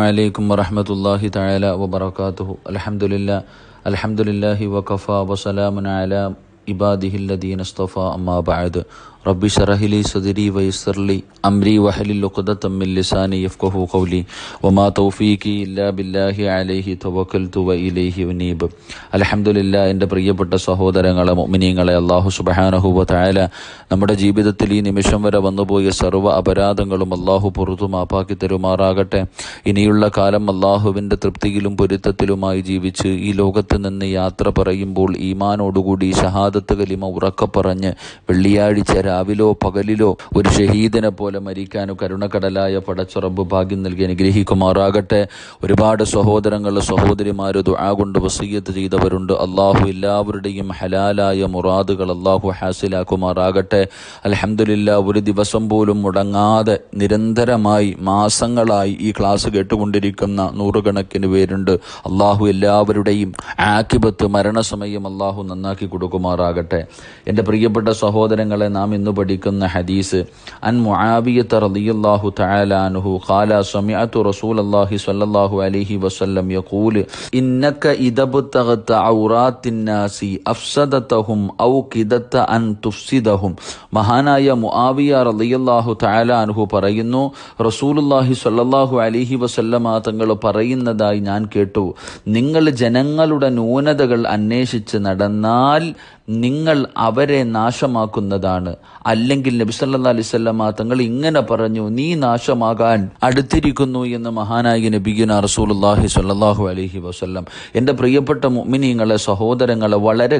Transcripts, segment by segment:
عليكم ورحمة الله تعالى وبركاته الحمد لله الحمد لله وكفى وسلام على عباده الذين اصطفى أما بعد റബ്ബി ഷറഹിലി സദിരി വയസ്സർലി അംരി വഹലിൽ തമ്മിൽ ലിസാനി യഫ്കഹു കൗലി ഒമാ തൗഫീഖി ഇല്ലാ ബില്ലാഹി അലൈഹി തവക്കൽ തുവ ഇലൈഹി ഉനീബ്. അലഹമുല്ല എന്റെ പ്രിയപ്പെട്ട സഹോദരങ്ങളെ മൊമിനിയങ്ങളെ അള്ളാഹു സുബഹാനഹുബ തായാല നമ്മുടെ ജീവിതത്തിൽ ഈ നിമിഷം വരെ വന്നുപോയ സർവ അപരാധങ്ങളും അള്ളാഹു പുറത്തു മാപ്പാക്കി തരുമാറാകട്ടെ. ഇനിയുള്ള കാലം അള്ളാഹുവിന്റെ തൃപ്തിയിലും പൊരുത്തത്തിലുമായി ജീവിച്ച് ഈ ലോകത്ത് നിന്ന് യാത്ര പറയുമ്പോൾ ഈമാനോടുകൂടി ഷഹാദത്ത് കലിമ ഉറക്കപ്പറഞ്ഞ് വെള്ളിയാഴ്ച രാവിലോ പകലിലോ ഒരു ഷഹീദിനെ പോലെ മരിക്കാനും കരുണക്കടലായ പടച്ചുറമ്പ് ഭാഗ്യം നൽകി അനുഗ്രഹിക്കുമാറാകട്ടെ. ഒരുപാട് സഹോദരങ്ങൾ സഹോദരിമാർ ദുആ കൊണ്ട് വസീയത്ത് ചെയ്തവരുണ്ട്. അള്ളാഹു എല്ലാവരുടെയും ഹലാലായ മുറാദുകൾ അള്ളാഹു ഹാസിലാക്കുമാറാകട്ടെ. അലഹമില്ല ഒരു ദിവസം പോലും മുടങ്ങാതെ നിരന്തരമായി മാസങ്ങളായി ഈ ക്ലാസ് കേട്ടുകൊണ്ടിരിക്കുന്ന നൂറുകണക്കിന് പേരുണ്ട്. അള്ളാഹു എല്ലാവരുടെയും ആക്കിബത്ത് മരണസമയം അള്ളാഹു നന്നാക്കി കൊടുക്കുമാറാകട്ടെ. എന്റെ പ്രിയപ്പെട്ട സഹോദരങ്ങളെ നാം ഇന്ന് പഠിക്കുന്ന ഹദീസ് അൻ മുആവിയത്ത് റളിയല്ലാഹു തആല അൻഹു ഖാല സമിഅതു റസൂലല്ലാഹി സ്വല്ലല്ലാഹു അലൈഹി വസല്ലം യഖൂൽ ഇന്നക ഇദബ്തഗത ഔറാത്തിൻ നാസി അഫ്സദതഹും ഔ കിദത അൻ തുഫ്സിദഹും. മഹാനായ മുആവിയ റളിയല്ലാഹു തആല അൻഹു പറയുന്നു റസൂലുള്ളാഹി സ്വല്ലല്ലാഹു അലൈഹി വസല്ലമ തങ്ങൾ പറയുന്നതായി ഞാൻ കേട്ടു. നിങ്ങൾ ജനങ്ങളുടെ ന്യൂനതകൾ അന്വേഷിച്ച് നടന്നാൽ നിങ്ങൾ അവരെ നാശമാക്കുന്നതാണ്. അല്ലെങ്കിൽ നബി സല്ലല്ലാഹു അലൈഹി വസല്ലമ തങ്ങൾ ഇങ്ങനെ പറഞ്ഞു നീ നാശമാകാൻ അടുത്തിരിക്കുന്നു എന്ന് മഹാനായ നബിഗുന റസൂലുള്ളാഹി സ്വല്ലല്ലാഹു അലഹി വസ്ല്ലാം. എന്റെ പ്രിയപ്പെട്ട മുഅ്മിനീങ്ങളെ സഹോദരങ്ങളെ വളരെ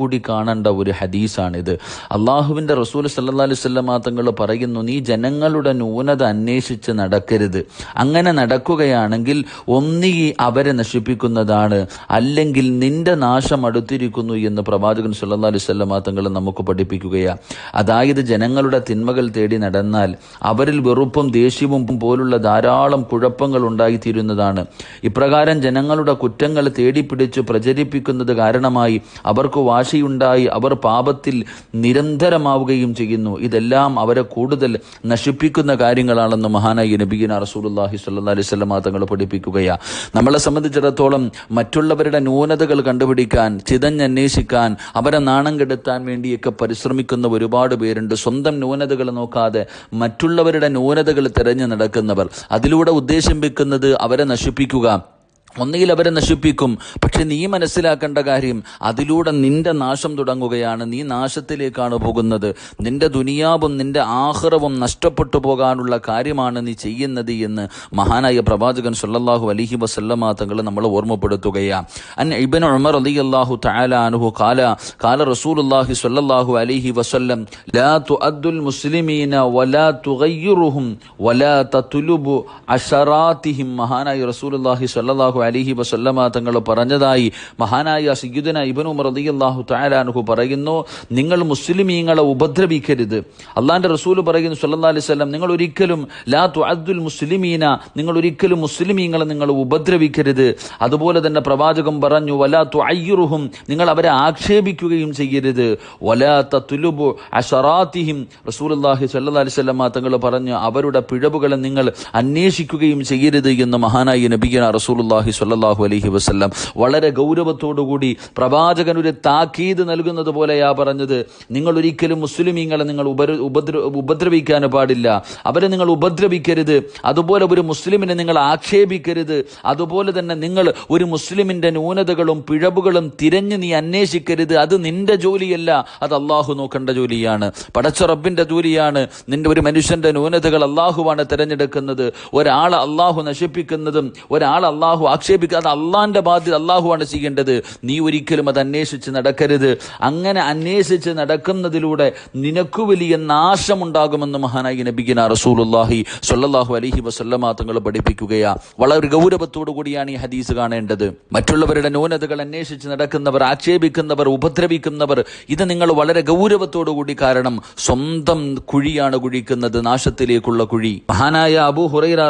കൂടി കാണേണ്ട ഒരു ഹദീസാണിത്. അള്ളാഹുവിന്റെ റസൂൽ സല്ലാ അലൈഹി വസല്ലമ തങ്ങൾ പറയുന്നു നീ ജനങ്ങളുടെ ന്യൂനത അന്വേഷിച്ച് നടക്കരുത്. അങ്ങനെ നടക്കുകയാണെങ്കിൽ ഒന്നീ അവരെ നശിപ്പിക്കുന്നതാണ്. അല്ലെങ്കിൽ നിന്റെ നാശം അടുത്തിരിക്കുന്നു എന്ന് പ്രവാചകൻ സല്ലല്ലാഹു അലൈഹി വസല്ലമ തങ്ങൾ നമുക്ക് പഠിപ്പിക്കുകയാണ് അതായത് ജനങ്ങളുടെ തിന്മകൾ തേടി നടന്നാൽ അവരിൽ വെറുപ്പും ദേഷ്യവും പോലുള്ള ധാരാളം കുഴപ്പങ്ങൾ ഉണ്ടായിത്തീരുന്നതാണ്. ഇപ്രകാരം ജനങ്ങളുടെ കുറ്റങ്ങൾ തേടിപ്പിടിച്ച് പ്രചരിപ്പിക്കുന്നത് കാരണമായി അവർക്ക് വാശിയുണ്ടായി അവർ പാപത്തിൽ നിരന്തരമാവുകയും ചെയ്യുന്നു. ഇതെല്ലാം അവരെ കൂടുതൽ നശിപ്പിക്കുന്ന കാര്യങ്ങളാണെന്ന് മഹാനായി നബീന റസൂലുള്ളാഹി സ്വല്ലല്ലാഹി അലൈഹി വസല്ലമ തങ്ങൾ പഠിപ്പിക്കുകയാണ് നമ്മളെ സംബന്ധിച്ചിടത്തോളം മറ്റുള്ളവരുടെ ന്യൂനതകൾ കണ്ടുപിടിക്കാൻ ചിതഞ്ഞന്വേഷിക്കാൻ അവരെ നാണം കെടുത്താൻ വേണ്ടിയൊക്കെ പരിശ്രമിക്കുന്ന ഒരുപാട് പേരുണ്ട്. സ്വന്തം ന്യൂനതകൾ നോക്കാതെ മറ്റുള്ളവരുടെ ന്യൂനതകൾ തിരഞ്ഞു നടക്കുന്നവർ. അതിലൂടെ ഉദ്ദേശം വെക്കുന്നത് അവരെ നശിപ്പിക്കുക. ഒന്നുകിൽ അവരെ നശിപ്പിക്കും. പക്ഷെ നീ മനസ്സിലാക്കേണ്ട കാര്യം അതിലൂടെ നിന്റെ നാശം തുടങ്ങുകയാണ്. നീ നാശത്തിലേക്കാണ് പോകുന്നത്. നിന്റെ ദുനിയാവും നിന്റെ ആഹ്റവും നഷ്ടപ്പെട്ടു പോകാനുള്ള കാര്യമാണ് നീ ചെയ്യുന്നത് എന്ന് മഹാനായ പ്രവാചകൻ സല്ലല്ലാഹു അലഹി വസല്ലമ തങ്ങൾ നമ്മൾ ഓർമ്മപ്പെടുത്തുകയാണ് അൻ ഇബ്നു ഉമർ റളിയല്ലാഹു തആല അൻഹു കാല കാല റസൂലുള്ളാഹി സ്വല്ലല്ലാഹു അലൈഹി വസല്ലം ലാ തുഅദ്ദുൽ മുസ്ലിമീന വലാ തുഗയ്യിറുഹും വലാ തതുലുബു അഷറാത്തിഹിം. മഹാനായ റസൂലുള്ളാഹി സ്വല്ലല്ലാഹു അലൈഹി വസല്ലമ തങ്ങൾ പറഞ്ഞതായി മഹാനായ സയ്യിദുന ഇബനു ഉമർ അള്ളാഹു തആല അൻഹു പറയുന്നു നിങ്ങൾ മുസ്ലിമീങ്ങളെ ഉപദ്രവിക്കരുത്. അള്ളാഹിന്റെ റസൂൽ പറയുന്നു സല്ലാ അലൈഹി സ്വലം നിങ്ങൾ ഒരിക്കലും ലാ തുഅദ്ദുൽ മുസ്ലിമീന നിങ്ങൾ ഒരിക്കലും മുസ്ലിമീങ്ങളെ നിങ്ങൾ ഉപദ്രവിക്കരുത്. അതുപോലെ തന്നെ പ്രവാചകം പറഞ്ഞു വലാ തുഅയ്യിറുഹും നിങ്ങൾ അവരെ ആക്ഷേപിക്കുകയും ചെയ്യരുത്. വലാ തത്ലുബു അശറാത്തിഹിം റസൂലുള്ളാഹി സ്വല്ലല്ലാഹു അലൈഹി വസല്ലം തങ്ങൾ പറഞ്ഞു അവരുടെ പിഴവുകളെ നിങ്ങൾ അന്വേഷിക്കുകയും ചെയ്യരുത് എന്ന് മഹാനായ നബിയന റസൂലുള്ളാഹി സ്വല്ലല്ലാഹു അലഹി വസല്ലം വളരെ ഗൗരവത്തോടുകൂടി പ്രവാചകൻ ഒരു താക്കീത് നൽകുന്നത് പോലെയാ പറഞ്ഞത്. നിങ്ങൾ ഒരിക്കലും മുസ്ലിമീങ്ങളെ നിങ്ങൾ ഉപര ഉപദ്ര ഉപദ്രവിക്കാൻ പാടില്ല. അവരെ നിങ്ങൾ ഉപദ്രവിക്കരുത്. അതുപോലെ ഒരു മുസ്ലിമിനെ നിങ്ങൾ ആക്ഷേപിക്കരുത്. അതുപോലെ തന്നെ നിങ്ങൾ ഒരു മുസ്ലിമിന്റെ ന്യൂനതകളും പിഴവുകളും തിരഞ്ഞു നീ അന്വേഷിക്കരുത്. അത് നിന്റെ ജോലിയല്ല. അത് അള്ളാഹു നോക്കേണ്ട ജോലിയാണ്. പടച്ച റബ്ബിന്റെ ജോലിയാണ് നിന്റെ ഒരു മനുഷ്യന്റെ ന്യൂനതകൾ അള്ളാഹുവാണ് തിരഞ്ഞെടുക്കുന്നത്. ഒരാൾ അള്ളാഹു നശിപ്പിക്കുന്നതും ഒരാൾ അള്ളാഹു ആക്ഷേപിക്കുക അത് അള്ളാന്റെ ബാധ്യത അള്ളാഹുവാണ് ചെയ്യേണ്ടത്. നീ ഒരിക്കലും അത് അന്വേഷിച്ച് നടക്കരുത്. അങ്ങനെ അന്വേഷിച്ച് നടക്കുന്നതിലൂടെ നിനക്കു വലിയ നാശമുണ്ടാകുമെന്ന് മഹാനായി നബിഗിന റസൂലുല്ലാഹി സൊല്ലാഹു അലഹി വസല്ലമ തങ്ങൾ പഠിപ്പിക്കുകയാ. വളരെ ഗൗരവത്തോടു കൂടിയാണ് ഈ ഹദീസ് കാണേണ്ടത്. മറ്റുള്ളവരുടെ ന്യൂനതകൾ അന്വേഷിച്ച് നടക്കുന്നവർ ആക്ഷേപിക്കുന്നവർ ഉപദ്രവിക്കുന്നവർ ഇത് നിങ്ങൾ വളരെ ഗൗരവത്തോടു കൂടി കാരണം സ്വന്തം കുഴിയാണ് കുഴിക്കുന്നത് നാശത്തിലേക്കുള്ള കുഴി. മഹാനായ അബു ഹുറൈറ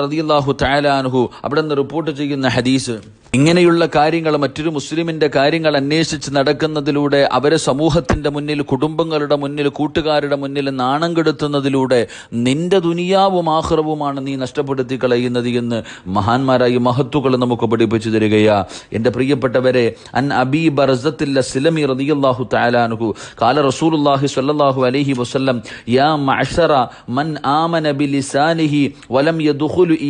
തആല അൻഹു അവിടെ നിന്ന് റിപ്പോർട്ട് ചെയ്യുന്ന ഹദീസ് ഹദീസ് ഇങ്ങനെയുള്ള കാര്യങ്ങൾ മറ്റൊരു മുസ്ലിമിന്റെ കാര്യങ്ങൾ അന്വേഷിച്ച് നടക്കുന്നതിലൂടെ അവരെ സമൂഹത്തിന്റെ മുന്നിൽ കുടുംബങ്ങളുടെ മുന്നിൽ കൂട്ടുകാരുടെ മുന്നിൽ നാണം കെടുത്തുന്നതിലൂടെ നിന്റെ ദുനിയാവും ആഹ്റവുമാണ് നീ നഷ്ടപ്പെടുത്തി കളയുന്നത് എന്ന് മഹാന്മാരായ മഹത്തുക്കൾ നമുക്ക് പഠിപ്പിച്ചു തരികയാ. എന്റെ പ്രിയപ്പെട്ടവരെ അൻ അബീ ബർസത്തില്ല സിലമി റളിയല്ലാഹു തആലാനുഹു കാല റസൂലുള്ളാഹി സ്വല്ലല്ലാഹു അലൈഹി വസല്ലം യാ മഅശറ മൻ ആമന വലം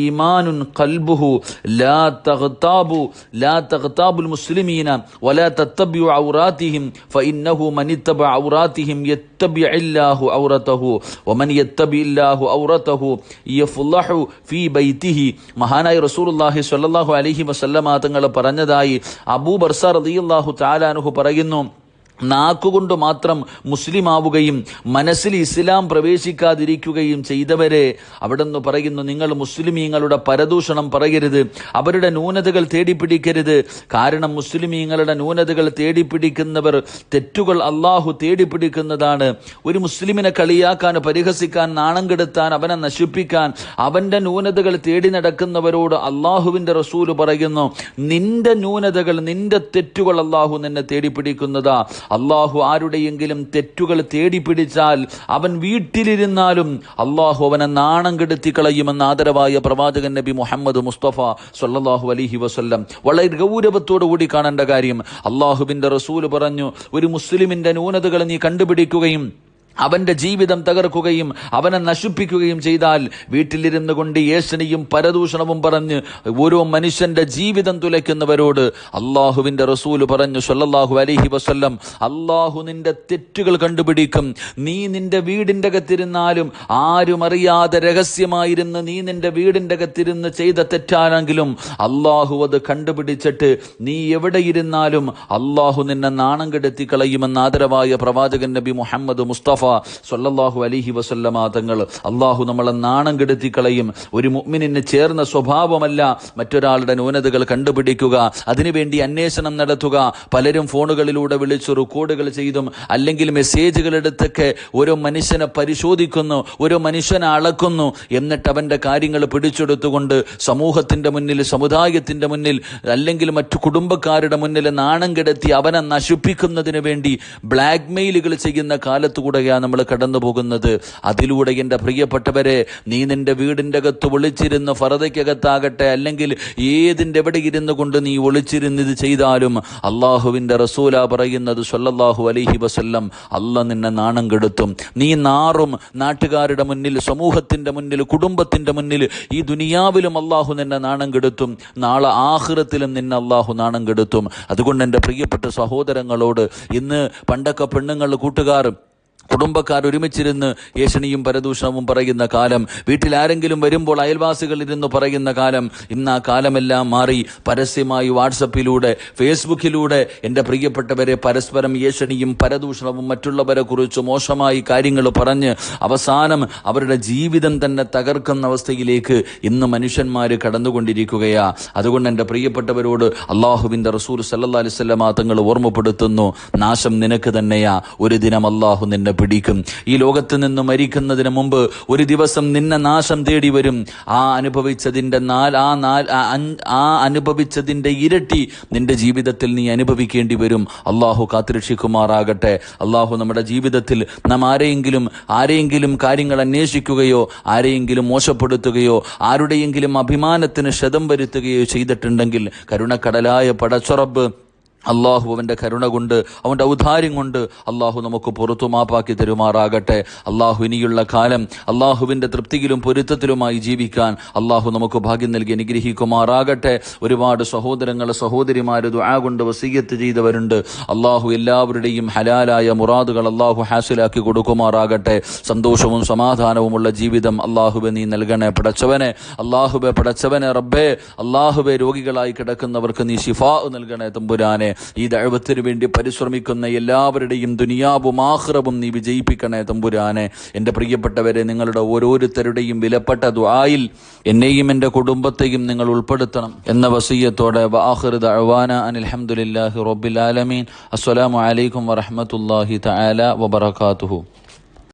ഈമാനുൻ ഖൽബുഹു ലാ തഗ്താബു لا تغتابوا المسلمين ولا تتبعوا عوراتهم فإنه من اتبع عوراتهم يتبع الله عورته ومن يتبع الله عورته يفلح في بيته മഹാനായ റസൂലുള്ളാഹി സ്വല്ലല്ലാഹു അലൈഹി വസല്ലമ തങ്ങൾ പറഞ്ഞതായി അബൂ ബർസ റളിയല്ലാഹു തആല അൻഹു പറയുന്നു നാക്കുകൊണ്ട് മാത്രം മുസ്ലിം ആവുകയും മനസ്സിൽ ഇസ്ലാം പ്രവേശിക്കാതിരിക്കുകയും ചെയ്തവരെ അവിടെ നിന്ന് പറയുന്നു നിങ്ങൾ മുസ്ലിമീങ്ങളുടെ പരദൂഷണം പറയരുത് അവരുടെ ന്യൂനതകൾ തേടിപ്പിടിക്കരുത്. കാരണം മുസ്ലിമീങ്ങളുടെ ന്യൂനതകൾ തേടിപ്പിടിക്കുന്നവർ തെറ്റുകൾ അള്ളാഹു തേടിപ്പിടിക്കുന്നതാണ്. ഒരു മുസ്ലിമിനെ കളിയാക്കാൻ പരിഹസിക്കാൻ നാണം കെടുത്താൻ അവനെ നശിപ്പിക്കാൻ അവന്റെ ന്യൂനതകൾ തേടി നടക്കുന്നവരോട് അള്ളാഹുവിന്റെ റസൂൽ പറയുന്നു നിന്റെ ന്യൂനതകൾ നിന്റെ തെറ്റുകൾ അള്ളാഹു നിന്നെ തേടിപ്പിടിക്കുന്നതാ. അള്ളാഹു ആരുടെയെങ്കിലും തെറ്റുകൾ തേടി പിടിച്ചാൽ അവൻ വീട്ടിലിരുന്നാലും അള്ളാഹു അവനെ നാണം കെടുത്തി കളയുമെന്ന് ആദരവായ പ്രവാചകൻ നബി മുഹമ്മദ് മുസ്തഫ സല്ലാഹു അലൈഹി വസ്ല്ലം വളരെ ഗൗരവത്തോടു കൂടി കാണേണ്ട കാര്യം അള്ളാഹുബിന്റെ റസൂൽ പറഞ്ഞു ഒരു മുസ്ലിമിന്റെ ന്യൂനതകൾ നീ കണ്ടുപിടിക്കുകയും അവന്റെ ജീവിതം തകർക്കുകയും അവനെ നശിപ്പിക്കുകയും ചെയ്താൽ വീട്ടിലിരുന്നു കൊണ്ട് യേശനിയും പരദൂഷണവും പറഞ്ഞ് ഓരോ മനുഷ്യന്റെ ജീവിതം തുലയ്ക്കുന്നവരോട് അള്ളാഹുവിന്റെ റസൂൽ പറഞ്ഞു സൊല്ലാഹു അലഹി വസ്ല്ലം അള്ളാഹു നിന്റെ തെറ്റുകൾ കണ്ടുപിടിക്കും. നീ നിന്റെ വീടിന്റെ അകത്തിരുന്നാലും ആരും അറിയാതെ രഹസ്യമായിരുന്ന് നീ നിന്റെ വീടിന്റെ അകത്തിരുന്ന് ചെയ്ത തെറ്റാണെങ്കിലും അള്ളാഹു അത് കണ്ടുപിടിച്ചിട്ട് നീ എവിടെ ഇരുന്നാലും അള്ളാഹു നിന്നെ നാണം കെടുത്തി കളയുമെന്ന് ആദരവായ പ്രവാചകൻ നബി മുഹമ്മദ് മുസ്തഫ സല്ലല്ലാഹു അലിഹി വസല്ലമ തങ്ങൾ അള്ളാഹു നമ്മളെ നാണം കെടുത്തി കളയും ഒരു മുഗ്മിനിന് ചേർന്ന സ്വഭാവമല്ല മറ്റൊരാളുടെ ന്യൂനതകൾ കണ്ടുപിടിക്കുക. അതിനുവേണ്ടി അന്വേഷണം നടത്തുക. പലരും ഫോണുകളിലൂടെ വിളിച്ച് റെക്കോർഡുകൾ ചെയ്തും അല്ലെങ്കിൽ മെസ്സേജുകൾ എടുത്തൊക്കെ ഓരോ മനുഷ്യനെ പരിശോധിക്കുന്നു ഓരോ മനുഷ്യനെ അളക്കുന്നു. എന്നിട്ട് അവന്റെ കാര്യങ്ങൾ പിടിച്ചെടുത്തുകൊണ്ട് സമൂഹത്തിന്റെ മുന്നിൽ സമുദായത്തിന്റെ മുന്നിൽ അല്ലെങ്കിൽ മറ്റു കുടുംബക്കാരുടെ മുന്നിൽ നാണം കെടുത്തി അവനെ നശിപ്പിക്കുന്നതിന് വേണ്ടി ബ്ലാക്ക് മെയിലുകൾ ചെയ്യുന്ന കാലത്തുകൂടെയാണ് നമ്മൾ കടന്നു പോകുന്നത് അതിലൂടെ എന്റെ പ്രിയപ്പെട്ടവരെ നീ നിന്റെ വീടിന്റെ അകത്ത് ഒളിച്ചിരുന്ന് ഫറതയ്ക്കകത്താകട്ടെ അല്ലെങ്കിൽ ഏതിന്റെ എവിടെ ഇരുന്നു കൊണ്ട് നീ ഒളിച്ചിരുന്ന് ഇത് ചെയ്താലും അള്ളാഹുവിന്റെ റസൂല പറയുന്നത് സൊല്ലാഹു അലഹി വസല്ലം അല്ല നിന്നെ നാണം കെടുത്തും. നീ നാറും നാട്ടുകാരുടെ മുന്നിൽ സമൂഹത്തിന്റെ മുന്നിൽ കുടുംബത്തിന്റെ മുന്നിൽ ഈ ദുനിയാവിലും അള്ളാഹു നിന്നെ നാണം കെടുത്തും. നാളെ ആഹ്റത്തിലും നിന്നെ അള്ളാഹു നാണം കെടുത്തും. അതുകൊണ്ട് എന്റെ പ്രിയപ്പെട്ട സഹോദരങ്ങളോട് ഇന്ന് പണ്ടൊക്കെ പെണ്ണുങ്ങൾ കൂട്ടുകാർ കുടുംബക്കാർ ഒരുമിച്ചിരുന്ന് ഏഷണിയും പരദൂഷണവും പറയുന്ന കാലം വീട്ടിൽ ആരെങ്കിലും വരുമ്പോൾ അയൽവാസികൾ ഇരുന്ന് പറയുന്ന കാലം ഇന്ന് ആ കാലമെല്ലാം മാറി. പരസ്യമായി വാട്സപ്പിലൂടെ ഫേസ്ബുക്കിലൂടെ എന്റെ പ്രിയപ്പെട്ടവരെ പരസ്പരം ഏഷണിയും പരദൂഷണവും മറ്റുള്ളവരെ കുറിച്ച് മോശമായി കാര്യങ്ങൾ പറഞ്ഞ് അവസാനം അവരുടെ ജീവിതം തന്നെ തകർക്കുന്ന അവസ്ഥയിലേക്ക് ഇന്ന് മനുഷ്യന്മാർ കടന്നുകൊണ്ടിരിക്കുകയാ. അതുകൊണ്ട് എന്റെ പ്രിയപ്പെട്ടവരോട് അള്ളാഹുവിന്റെ റസൂൽ സല്ലാ അലിസ്വല്ലാ തങ്ങൾ ഓർമ്മപ്പെടുത്തുന്നു നാശം നിനക്ക് തന്നെയാ. ഒരു ദിനം അള്ളാഹു നിന്നെ പിടിക്കും. ഈ ലോകത്ത് നിന്ന് മരിക്കുന്നതിന് മുമ്പ് ഒരു ദിവസം നിന്നെ നാശം തേടി വരും. ആ അനുഭവിച്ചതിന്റെ നാല് ആ നാല് ആ അനുഭവിച്ചതിന്റെ ഇരട്ടി നിന്റെ ജീവിതത്തിൽ നീ അനുഭവിക്കേണ്ടി വരും. അള്ളാഹു കാത്തുരക്ഷിക്കുമാറാകട്ടെ. അള്ളാഹു നമ്മുടെ ജീവിതത്തിൽ നാം ആരെയെങ്കിലും ആരെയെങ്കിലും കാര്യങ്ങൾ അന്വേഷിക്കുകയോ ആരെയെങ്കിലും മോശപ്പെടുത്തുകയോ ആരുടെയെങ്കിലും അഭിമാനത്തിന് ക്ഷതം വരുത്തുകയോ ചെയ്തിട്ടുണ്ടെങ്കിൽ കരുണക്കടലായ പടച്ചുറബ് അള്ളാഹു അവന്റെ കരുണ കൊണ്ട് അവന്റെ ഔദാര്യം കൊണ്ട് അള്ളാഹു നമുക്ക് പുറത്തു മാപ്പാക്കി തരുമാറാകട്ടെ. അള്ളാഹു ഇനിയുള്ള കാലം അള്ളാഹുവിന്റെ തൃപ്തിയിലും പൊരുത്തത്തിലുമായി ജീവിക്കാൻ അള്ളാഹു നമുക്ക് ഭാഗ്യം നൽകി അനുഗ്രഹിക്കുമാറാകട്ടെ. ഒരുപാട് സഹോദരങ്ങൾ സഹോദരിമാർ ദുആ കൊണ്ട് വസീയത്ത് ചെയ്തവരുണ്ട്. അള്ളാഹു എല്ലാവരുടെയും ഹലാലായ മുറാദുകൾ അള്ളാഹു ഹാസിലാക്കി കൊടുക്കുമാറാകട്ടെ. സന്തോഷവും സമാധാനവുമുള്ള ജീവിതം അള്ളാഹുബെ നീ നൽകണേ പടച്ചവനെ. അള്ളാഹുബെ പടച്ചവനെ റബ്ബേ. അള്ളാഹുബെ രോഗികളായി കിടക്കുന്നവർക്ക് നീ ശിഫാ നൽകണേ തമ്പുരാനെ. ഈ ദൈവത്തിന് വേണ്ടി പരിശ്രമിക്കുന്ന എല്ലാവരുടെയും ദുനിയാവും ആഹ്റവും നീ വിജയിപ്പിക്കണേ തമ്പുരാനെ. എന്റെ പ്രിയപ്പെട്ടവരെ നിങ്ങളുടെ ഓരോരുത്തരുടെയും വിലപ്പെട്ട ദുആയിൽ എന്നെയും എന്റെ കുടുംബത്തെയും നിങ്ങൾ ഉൾപ്പെടുത്തണം എന്ന വസീയത്തോടെ. അനിൽ റബ്ബിൽ ആലമീൻ. അസ്സലാമു അലൈക്കും വറഹ്മത്തുള്ളാഹി തആല വബറകാതുഹു.